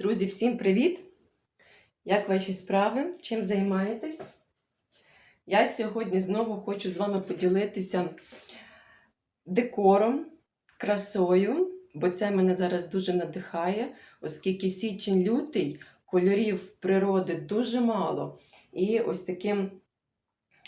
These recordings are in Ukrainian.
Друзі, всім привіт! Як ваші справи? Чим займаєтесь? Я сьогодні знову хочу з вами поділитися декором, красою, бо це мене зараз дуже надихає, оскільки січень-лютий кольорів природи дуже мало. І ось таким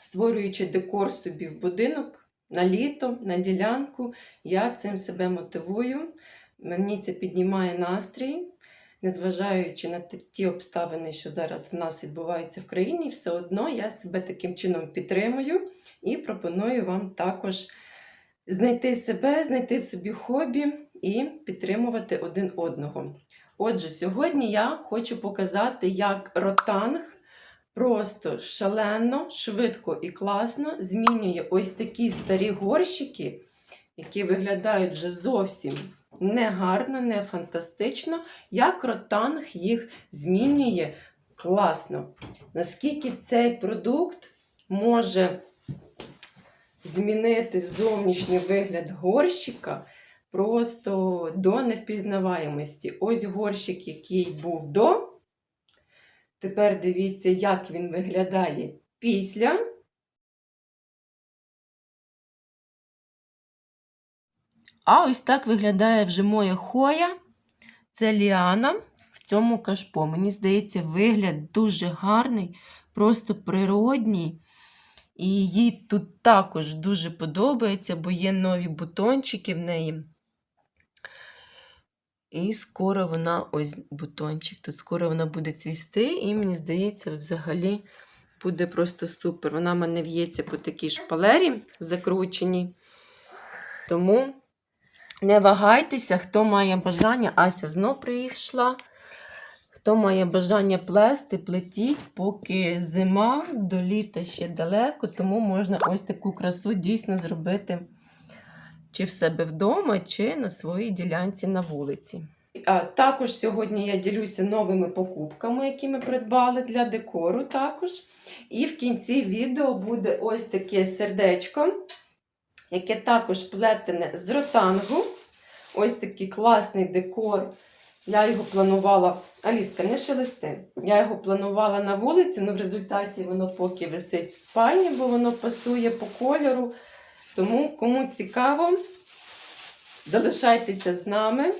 створюючи декор собі в будинок на літо, на ділянку, я цим себе мотивую. Мені це піднімає настрій, незважаючи на ті обставини, що зараз в нас відбуваються в країні, все одно я себе таким чином підтримую і пропоную вам також знайти себе, знайти собі хобі і підтримувати один одного. Отже, сьогодні я хочу показати, як ротанг просто шалено, швидко і класно змінює ось такі старі горщики, які виглядають вже зовсім не гарно, не фантастично, як ротанг їх змінює класно. Наскільки цей продукт може змінити зовнішній вигляд горщика просто до невпізнаваємості. Ось горщик, який був до. Тепер дивіться, як він виглядає після. А ось так виглядає вже моя хоя. Це ліана в цьому кашпо. Мені здається, вигляд дуже гарний, просто природній. І їй тут також дуже подобається, бо є нові бутончики в неї. І скоро вона, ось бутончик, тут скоро вона буде цвісти, і мені здається, взагалі буде просто супер. Вона в мене в'ється по такій шпалері закрученій. Тому не вагайтеся, хто має бажання, Ася знов прийшла. Хто має бажання плести, плетіть, поки зима до літа ще далеко, тому можна ось таку красу дійсно зробити чи в себе вдома, чи на своїй ділянці на вулиці. Також сьогодні я ділюся новими покупками, які ми придбали для декору. також. І в кінці відео буде ось таке сердечко, яке також плетене з ротангу. Ось такий класний декор. Я його планувала. Аліска, не шелести. Я його планувала на вулиці, але в результаті воно поки висить в спальні, бо воно пасує по кольору. Тому, кому цікаво, залишайтеся з нами.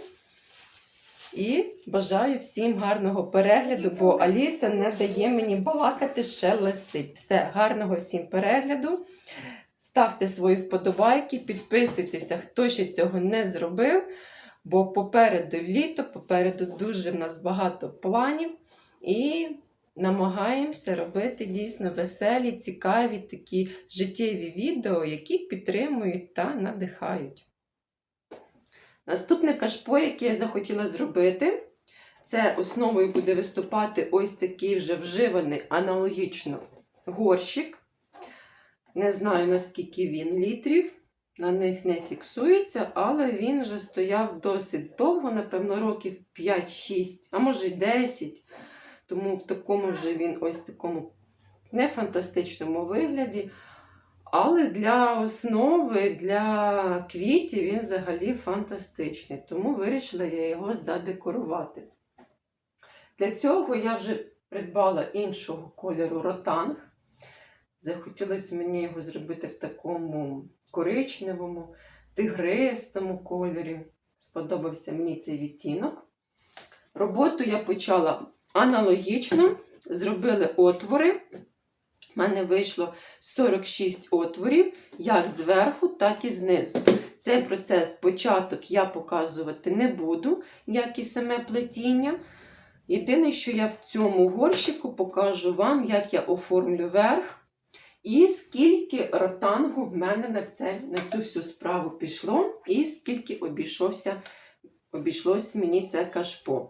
І бажаю всім гарного перегляду, бо Аліса не дає мені балакати шелестить. Все, гарного всім перегляду. Ставте свої вподобайки, підписуйтеся, хто ще цього не зробив. Бо попереду літо, попереду дуже в нас багато планів. І намагаємося робити дійсно веселі, цікаві такі життєві відео, які підтримують та надихають. Наступне кашпо, яке я захотіла зробити, це основою буде виступати ось такий вже вживаний аналогічно горщик. Не знаю, наскільки він літрів, на них не фіксується, але він вже стояв досить довго, напевно, років 5-6, а може й 10. Тому в такому вже він ось такому нефантастичному вигляді. Але для основи, для квітів він взагалі фантастичний. Тому вирішила я його задекорувати. Для цього я вже придбала іншого кольору ротанг. Захотілося мені його зробити в такому коричневому, тигристому кольорі. Сподобався мені цей відтінок. Роботу я почала аналогічно. Зробили отвори. У мене вийшло 46 отворів, як зверху, так і знизу. Цей процес, початок я показувати не буду, як і саме плетіння. Єдине, що я в цьому горщику покажу вам, як я оформлю верх. І скільки ротангу в мене на це, на цю всю справу пішло, і скільки обійшовся, обійшлося мені це кашпо.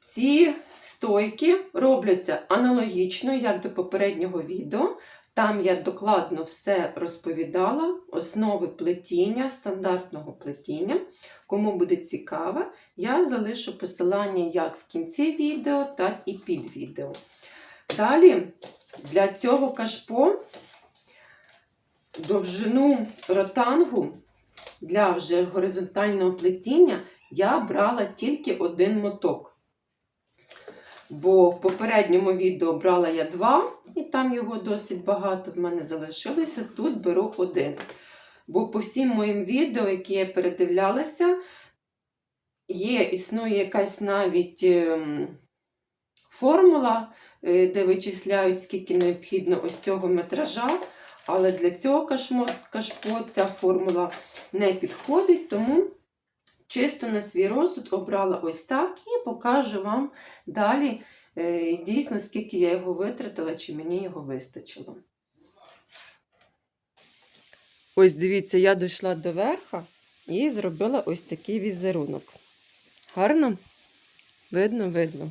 Ці стойки робляться аналогічно, як до попереднього відео. Там я докладно все розповідала, основи плетіння, стандартного плетіння. Кому буде цікаво, я залишу посилання як в кінці відео, так і під відео. Далі для цього кашпо довжину ротангу для вже горизонтального плетіння я брала тільки один моток. Бо в попередньому відео брала я два, і там його досить багато в мене залишилося. Тут беру один. Бо по всім моїм відео, які я передивлялася, є, існує якась навіть ем, формула, де вичисляють, скільки необхідно ось цього метража. Але для цього кашпо ця формула не підходить, тому чисто на свій розсуд обрала ось так і покажу вам далі е, дійсно, скільки я його витратила, чи мені його вистачило. Ось дивіться, я дійшла до верха і зробила ось такий візерунок. Гарно? Видно, видно.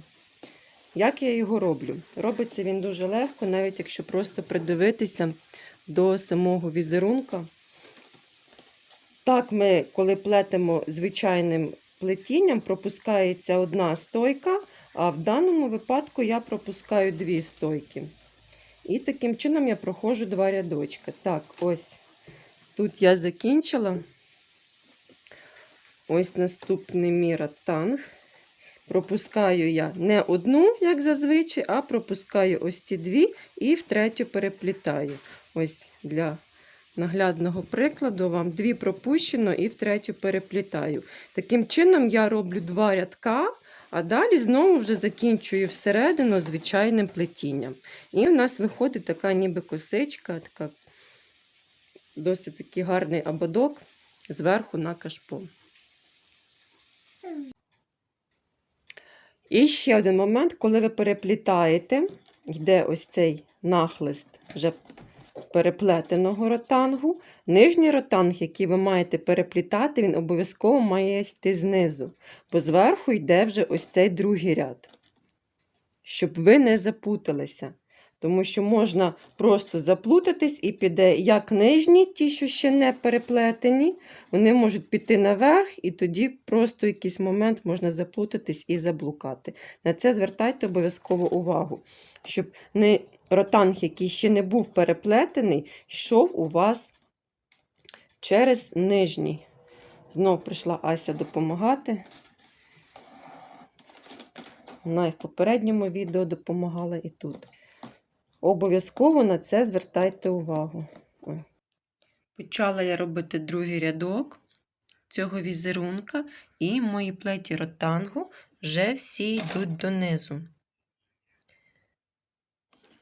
Як я його роблю? Робиться він дуже легко, навіть якщо просто придивитися до самого візерунка. Так, ми, коли плетемо звичайним плетінням, пропускається одна стойка, а в даному випадку я пропускаю дві стойки. І таким чином я проходжу два рядочки. Так, ось тут я закінчила. Ось наступний міра танг. Пропускаю я не одну, як зазвичай, а пропускаю ось ці дві і втретю переплітаю. Ось для наглядного прикладу вам дві пропущено і втретю переплітаю. Таким чином я роблю два рядка, а далі знову вже закінчую всередину звичайним плетінням. І в нас виходить така ніби косичка, така досить такий гарний ободок зверху на кашпо. І ще один момент, коли ви переплітаєте, йде ось цей нахлист вже переплетеного ротангу. Нижній ротанг, який ви маєте переплітати, він обов'язково має йти знизу, бо зверху йде вже ось цей другий ряд, щоб ви не запуталися. Тому що можна просто заплутатись і піде як нижні, ті, що ще не переплетені, вони можуть піти наверх, і тоді просто якийсь момент можна заплутатись і заблукати. На це звертайте обов'язково увагу, щоб не ротанг, який ще не був переплетений, йшов у вас через нижній. Знов прийшла Ася допомагати. Вона і в попередньому відео допомагала і тут. Обов'язково на це звертайте увагу. Почала я робити другий рядок цього візерунка, і мої плеті ротангу вже всі йдуть донизу.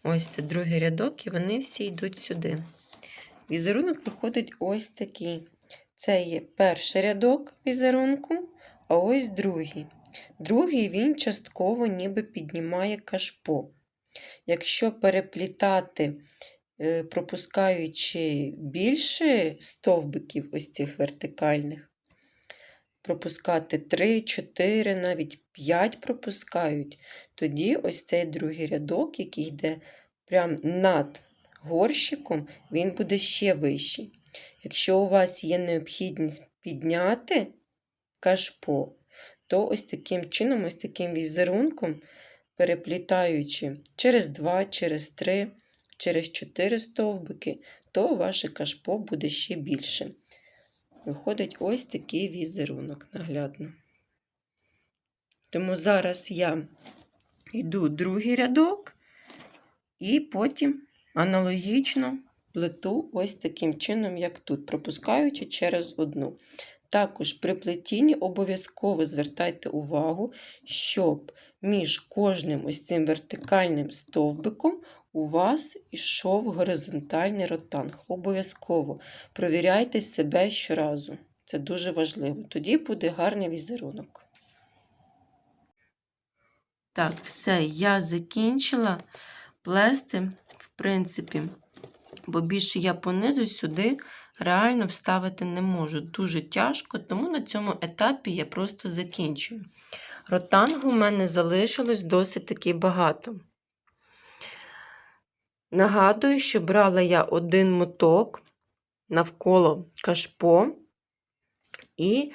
Ось це другий рядок, і вони всі йдуть сюди. Візерунок виходить ось такий. Це є перший рядок візерунку, а ось другий. Другий він частково ніби піднімає кашпо. Якщо переплітати, е, пропускаючи більше стовбиків, ось цих вертикальних, пропускати 3, 4, навіть 5 пропускають, тоді ось цей другий рядок, який йде прямо над горщиком, він буде ще вищий. Якщо у вас є необхідність підняти кашпо, то ось таким чином, ось таким візерунком переплітаючи через 2, через 3, через 4 стовбики, то ваше кашпо буде ще більше. Виходить ось такий візерунок наглядно. Тому зараз я йду другий рядок, і потім аналогічно плету ось таким чином, як тут, пропускаючи через одну. Також при плетінні обов'язково звертайте увагу, щоб між кожним ось цим вертикальним стовбиком у вас йшов горизонтальний ротанг. Обов'язково провіряйте себе щоразу. Це дуже важливо. Тоді буде гарний візерунок. Так, все, я закінчила плести, в принципі, бо більше я понизу сюди реально вставити не можу. Дуже тяжко, тому на цьому етапі я просто закінчую. Ротангу в мене залишилось досить таки багато. Нагадую, що брала я один моток навколо кашпо, і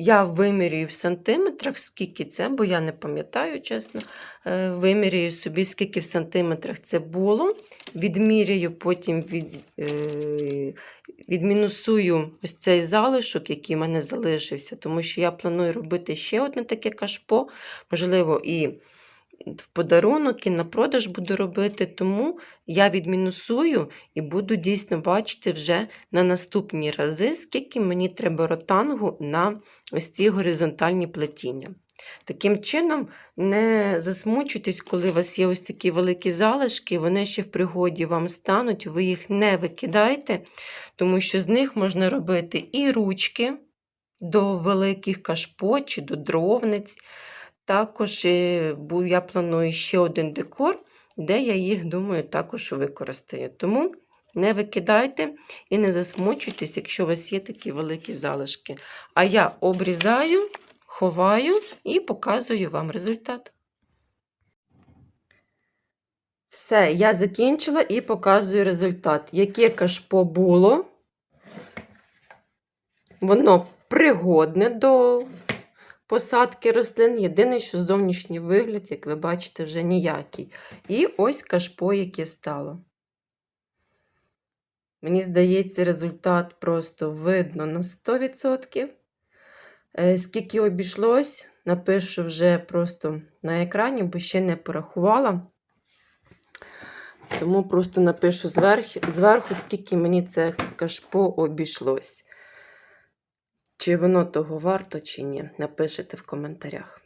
Я вимірюю в сантиметрах, скільки це, бо я не пам'ятаю, чесно. Е, Вимірюю собі, скільки в сантиметрах це було. Відміряю, потім від, е, відмінусую ось цей залишок, який в мене залишився, тому що я планую робити ще одне таке кашпо, можливо, і в подарунок, і на продаж буду робити. Тому я відмінусую і буду дійсно бачити вже на наступні рази, скільки мені треба ротангу на ось ці горизонтальні плетіння. Таким чином, не засмучуйтесь, коли у вас є ось такі великі залишки, вони ще в пригоді вам стануть, ви їх не викидайте, тому що з них можна робити і ручки до великих кашпо чи до дровниць. Також е, я планую ще один декор, де я їх, думаю, також використаю. Тому не викидайте і не засмучуйтесь, якщо у вас є такі великі залишки. А я обрізаю, ховаю і показую вам результат. Все, я закінчила і показую результат. Яке кашпо було. Воно пригодне до посадки рослин. Єдине, що зовнішній вигляд, як ви бачите, вже ніякий. І ось кашпо, яке стало. Мені здається, результат просто видно на 100%. Е, Скільки обійшлось, напишу вже просто на екрані, бо ще не порахувала. Тому просто напишу зверху, зверху скільки мені це кашпо обійшлось. Чи воно того варто, чи ні, напишете в коментарях.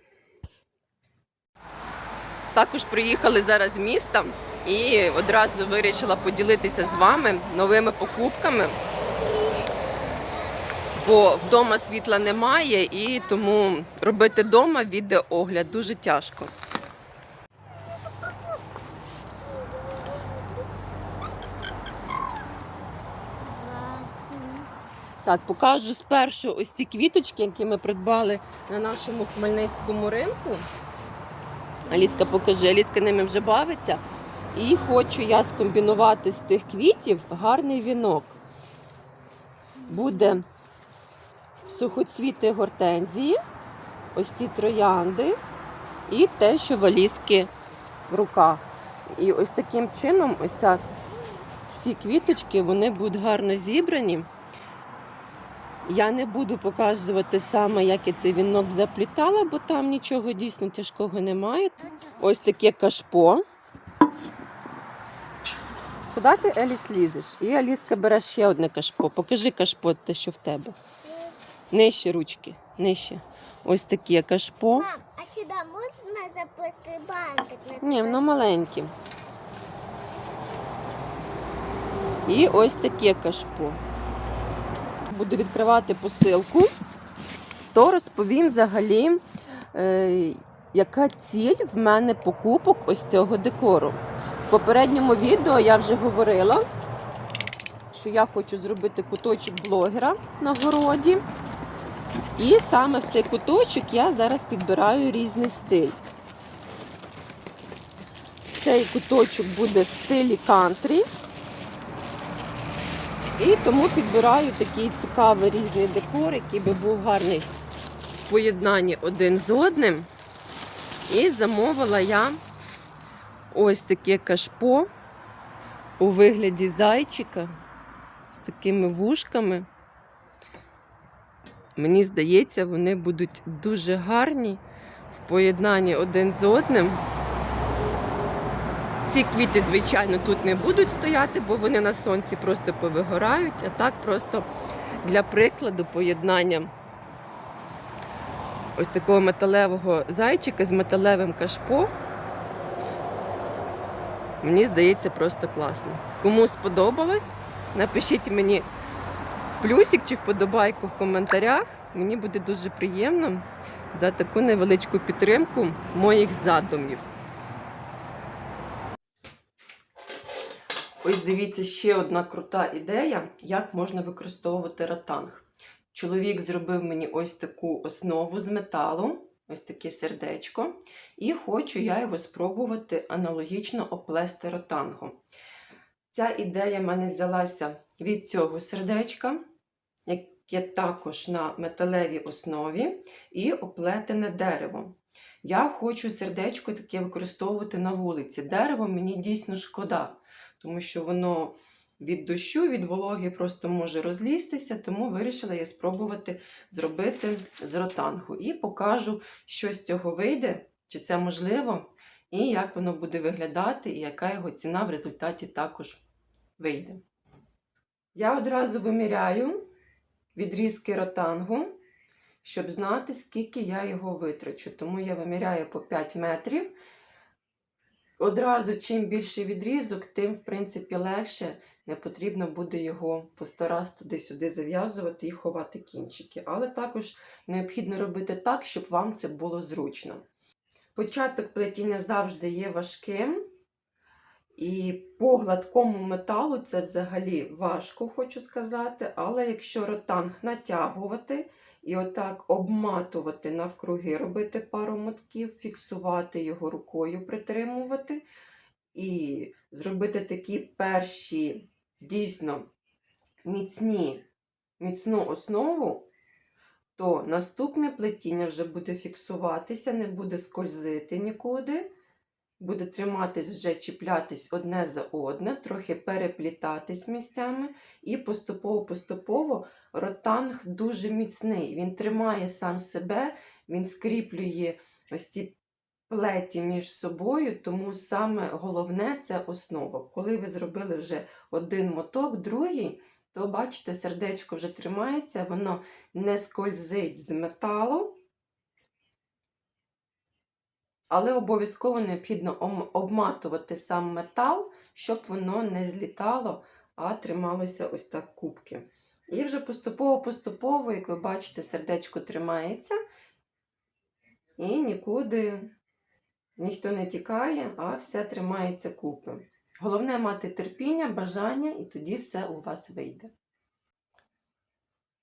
Також приїхали зараз з міста і одразу вирішила поділитися з вами новими покупками. Бо вдома світла немає, і тому робити вдома відеоогляд дуже тяжко. Так, покажу спершу ось ці квіточки, які ми придбали на нашому хмельницькому ринку. Аліска покажи, Аліска ними вже бавиться. І хочу я скомбінувати з цих квітів гарний вінок. Буде сухоцвіти гортензії, ось ці троянди і те, що валізки в руках. І ось таким чином, ось так всі квіточки вони будуть гарно зібрані. Я не буду показувати саме, як я цей вінок заплітала, бо там нічого дійсно тяжкого немає. Ось таке кашпо. Куди ти Еліс лізеш? І Аліска бере ще одне кашпо. Покажи кашпо, те, що в тебе. Нижче ручки, нижче. Ось таке кашпо. Мам, а сюда можно запустить бантик? на Ні, воно маленьке. І ось таке кашпо. Буду відкривати посилку, то розповім взагалі, е, яка ціль в мене покупок ось цього декору. В попередньому відео я вже говорила, що я хочу зробити куточок блогера на городі. І саме в цей куточок я зараз підбираю різний стиль. Цей куточок буде в стилі кантрі. І тому підбираю такий цікавий різний декор, який би був гарний в поєднанні один з одним. І замовила я ось таке кашпо у вигляді зайчика з такими вушками. Мені здається, вони будуть дуже гарні в поєднанні один з одним. Ці квіти, звичайно, тут не будуть стояти, бо вони на сонці просто повигорають, а так просто для прикладу поєднання ось такого металевого зайчика з металевим кашпо. Мені здається, просто класно. Кому сподобалось, напишіть мені плюсик чи вподобайку в коментарях. Мені буде дуже приємно за таку невеличку підтримку моїх задумів. Ось дивіться ще одна крута ідея, як можна використовувати ратанг. Чоловік зробив мені ось таку основу з металу, ось таке сердечко, і хочу я його спробувати аналогічно оплести ротангом. Ця ідея в мене взялася від цього сердечка, яке також на металевій основі і оплетене деревом. Я хочу сердечко таке використовувати на вулиці. Дерево мені дійсно шкода, тому що воно від дощу, від вологи просто може розлізтися, тому вирішила я спробувати зробити з ротангу. І покажу, що з цього вийде, чи це можливо, і як воно буде виглядати, і яка його ціна в результаті також вийде. Я одразу виміряю відрізки ротангу, щоб знати, скільки я його витрачу. Тому я виміряю по 5 метрів. Одразу, чим більший відрізок, тим, в принципі, легше не потрібно буде його по сто раз туди-сюди зав'язувати і ховати кінчики. Але також необхідно робити так, щоб вам це було зручно. Початок плетіння завжди є важким. І по гладкому металу це взагалі важко, хочу сказати. Але якщо ротанг натягувати і отак обматувати навкруги, робити пару мотків, фіксувати його рукою, притримувати, і зробити такі перші дійсно міцні, міцну основу, то наступне плетіння вже буде фіксуватися, не буде скользити нікуди буде триматись, вже чіплятись одне за одне, трохи переплітатись місцями, і поступово-поступово ротанг дуже міцний. Він тримає сам себе, він скріплює ось ці плеті між собою, тому саме головне це основа. Коли ви зробили вже один моток, другий, то бачите, сердечко вже тримається, воно не скользить з металу. Але обов'язково необхідно обматувати сам метал, щоб воно не злітало, а трималося ось так кубки. І вже поступово-поступово, як ви бачите, сердечко тримається і нікуди ніхто не тікає, а все тримається купи. Головне мати терпіння, бажання, і тоді все у вас вийде.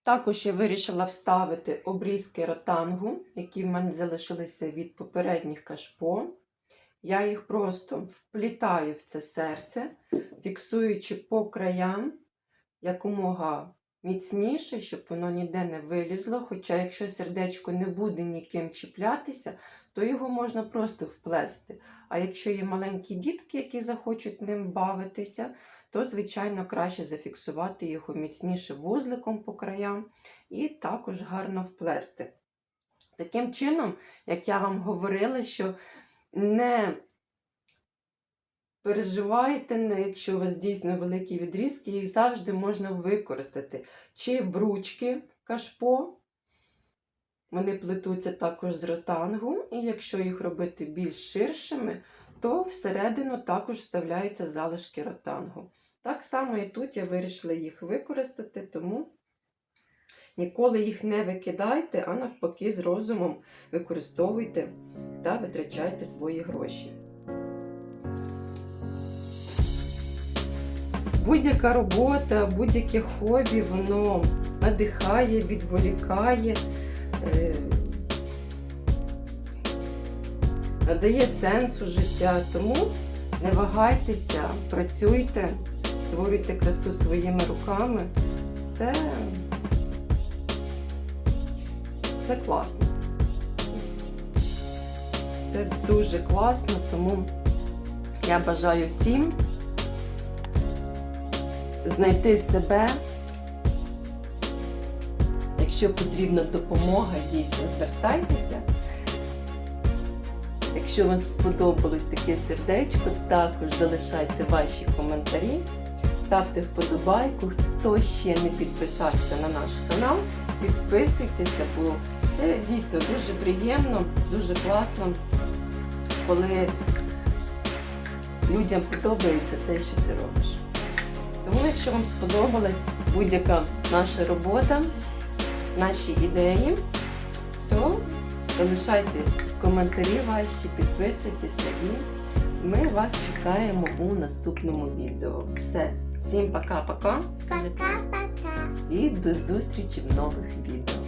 Також я вирішила вставити обрізки ротангу, які в мене залишилися від попередніх кашпо. Я їх просто вплітаю в це серце, фіксуючи по краям якомога міцніше, щоб воно ніде не вилізло. Хоча, якщо сердечко не буде ніким чіплятися, то його можна просто вплести. А якщо є маленькі дітки, які захочуть ним бавитися, то, звичайно, краще зафіксувати його міцніше вузликом по краям і також гарно вплести. Таким чином, як я вам говорила, що не переживайте, якщо у вас дійсно великі відрізки, їх завжди можна використати. Чи в ручки кашпо, вони плетуться також з ротангу, і якщо їх робити більш ширшими, то всередину також вставляються залишки ротангу. Так само і тут я вирішила їх використати, тому ніколи їх не викидайте, а навпаки, з розумом використовуйте та витрачайте свої гроші. Будь-яка робота, будь-яке хобі, воно надихає, відволікає, надає сенсу життя. Тому не вагайтеся, працюйте, створюйте красу своїми руками. Це, це класно. Це дуже класно, тому я бажаю всім знайти себе. Якщо потрібна допомога, дійсно звертайтеся. Якщо вам сподобалось таке сердечко, також залишайте ваші коментарі, ставте вподобайку. Хто ще не підписався на наш канал, підписуйтеся, бо це дійсно дуже приємно, дуже класно, коли людям подобається те, що ти робиш. Тому, якщо вам сподобалась будь-яка наша робота, наші ідеї, то залишайте коментарі ваші, підписуйтеся і ми вас чекаємо у наступному відео. Все, всім пока-пока Пока-пока. і до зустрічі в нових відео.